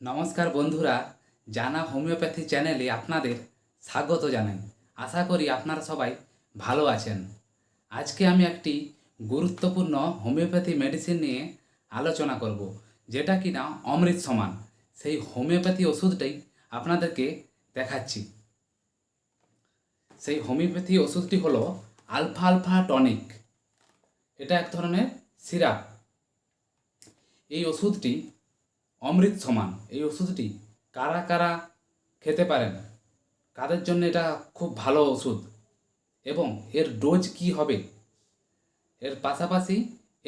নমস্কার বন্ধুরা, জানা হোমিওপ্যাথি চ্যানেলে আপনাদের স্বাগত জানাই। আশা করি আপনারা সবাই ভালো আছেন। আজকে আমি একটি গুরুত্বপূর্ণ হোমিওপ্যাথি মেডিসিন নিয়ে আলোচনা করব, যেটা কি না অমৃত সমান। সেই হোমিওপ্যাথি ওষুধটাই আপনাদেরকে দেখাচ্ছি। সেই হোমিওপ্যাথি ওষুধটি হলো আলফা আলফা টনিক। এটা এক ধরনের সিরাপ। এই ওষুধটি অমৃত সমান। এই ওষুধটি কারা কারা খেতে পারেন? কাদের জন্য এটা খুব ভালো ওষুধ? এবং এর ডোজ কি হবে? এর পাশাপাশি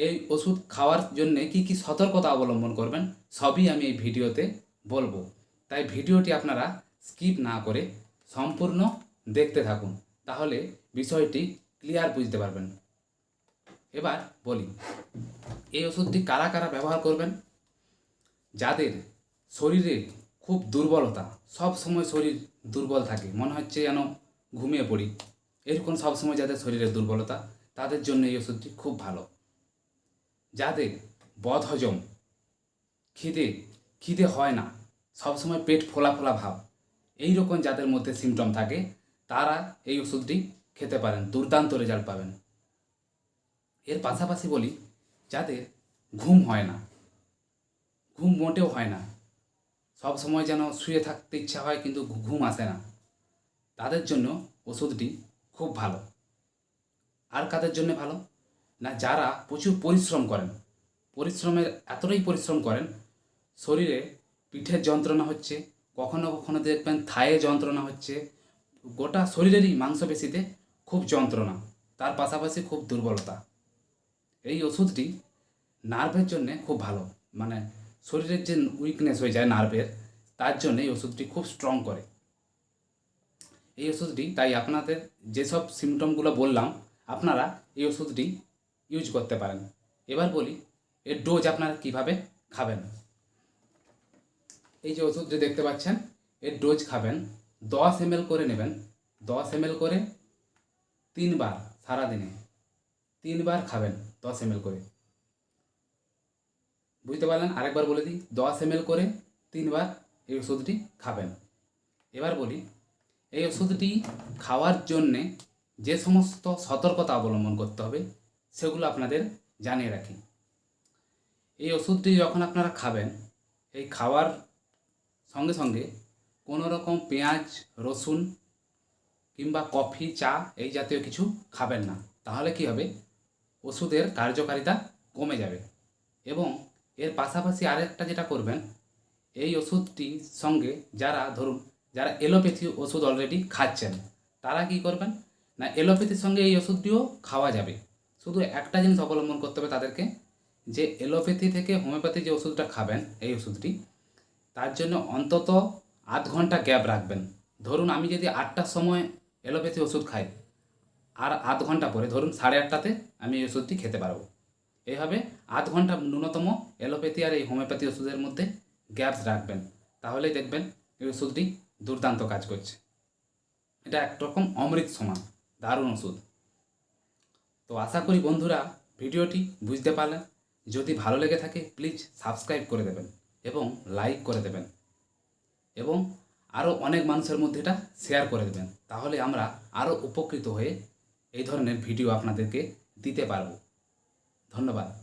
এই ওষুধ খাওয়ার জন্য কি কি সতর্কতা অবলম্বন করবেন? সবই আমি এই ভিডিওতে বলব। তাই ভিডিওটি আপনারা স্কিপ না করে সম্পূর্ণ দেখতে থাকুন। তাহলে বিষয়টি ক্লিয়ার বুঝতে পারবেন। এবার বলি, এই ওষুধটি কারা কারা ব্যবহার করবেন? যাদের শরীরে খুব দুর্বলতা, সব সময় শরীর দুর্বল থাকে, মনে হচ্ছে যেন ঘুমিয়ে পড়ি। এরকম সব সময় যাদের শরীরে দুর্বলতা, তাদের জন্য এই ওষুধটি খুব ভালো। যাদের বদহজম, খিদে খিদে হয় না সবসময় পেট ফোলা ফোলা ভাব এই রকম যাদের মধ্যে সিমটম থাকে, তারা এই ওষুধটি খেতে পারেন, দুর্দান্ত রেজাল্ট পাবেন। এর পাশাপাশি বলি, যাদের ঘুম হয় না ঘুম মোটেও হয় না। সব সময় যেন শুয়ে থাকতে ইচ্ছা হয় কিন্তু ঘুম আসে না। তাদের জন্য ওষুধটি খুব ভালো। আর কাদের জন্য ভালো? না, যারা প্রচুর পরিশ্রম করেন। পরিশ্রমের এতটাই পরিশ্রম করেন, শরীরে পিঠের যন্ত্রণা হচ্ছে, কখনো কখনো দেখবেন থায়ে যন্ত্রণা হচ্ছে। গোটা শরীরেরই মাংসপেশিতে খুব যন্ত্রণা, তার পাশাপাশি খুব দুর্বলতা। এই ওষুধটি নার্ভের জন্যে খুব ভালো। মানে শরীরের যে উইকনেস হয়ে যায় নার্ভের তার জন্য এই ওষুধটি খুব স্ট্রং করে। এই ওষুধটি, তাই আপনাদের যেসব সিমটমগুলো বললাম, আপনারা এই ওষুধটি ইউজ করতে পারেন। এবার বলি, এর ডোজ আপনারা কীভাবে খাবেন? এই যে ওষুধটি দেখতে পাচ্ছেন, এর ডোজ খাবেন, দশ এম করে নেবেন। দশ এম করে তিনবার সারাদিনে তিনবার খাবেন দশ এম করে। বুঝতে পারলেন? আরেকবার বলে দিই, দশ এম করে তিনবার এই ওষুধটি খাবেন। এবার বলি, এই ওষুধটি খাওয়ার জন্যে যে সমস্ত সতর্কতা অবলম্বন করতে হবে, সেগুলো আপনাদের জানিয়ে রাখি। এই ওষুধটি যখন আপনারা খাবেন, এই খাওয়ার সঙ্গে সঙ্গে কোনো রকম পেঁয়াজ, রসুন কিংবা কফি, চা এই জাতীয় কিছু খাবেন না। তাহলে কি হবে? ওষুধের কার্যকারিতা কমে যাবে এবং এর পাশাপাশি আরেকটা যেটা করবেন, এই ওষুধটির সঙ্গে যারা ধরুন, যারা এলোপ্যাথি ওষুধ অলরেডি খাচ্ছেন, তারা কি করবেন? না, এলোপ্যাথির সঙ্গে এই ওষুধটিও খাওয়া যাবে। শুধু একটা জিনিস অবলম্বন করতে হবে তাদেরকে, যে এলোপ্যাথি থেকে হোমিওপ্যাথি যে ওষুধটা খাবেন, এই ওষুধটি, তার জন্য অন্তত আধ ঘণ্টা গ্যাপ রাখবেন। ধরুন, আমি যদি আটটার সময় এলোপ্যাথি ওষুধ খাই, আর আধ ঘণ্টা পরে, ধরুন সাড়ে আটটাতে আমি এই ওষুধটি খেতে পারব। এইভাবে আধ ঘণ্টা ন্যূনতম অ্যালোপ্যাথি আর এই হোমিওপ্যাথি ওষুধের মধ্যে গ্যাপস রাখবেন। তাহলেই দেখবেন এই ওষুধটি দুর্দান্ত কাজ করছে। এটা একরকম অমৃত সমান, দারুণ ওষুধ। তো আশা করি বন্ধুরা ভিডিওটি বুঝতে পারলেন। যদি ভালো লেগে থাকে প্লিজ সাবস্ক্রাইব করে দেবেন এবং লাইক করে দেবেন এবং আরও অনেক মানুষের মধ্যে এটা শেয়ার করে দেবেন। তাহলে আমরা আরও উপকৃত হয়ে এই ধরনের ভিডিও আপনাদেরকে দিতে পারব। ধন্যবাদ।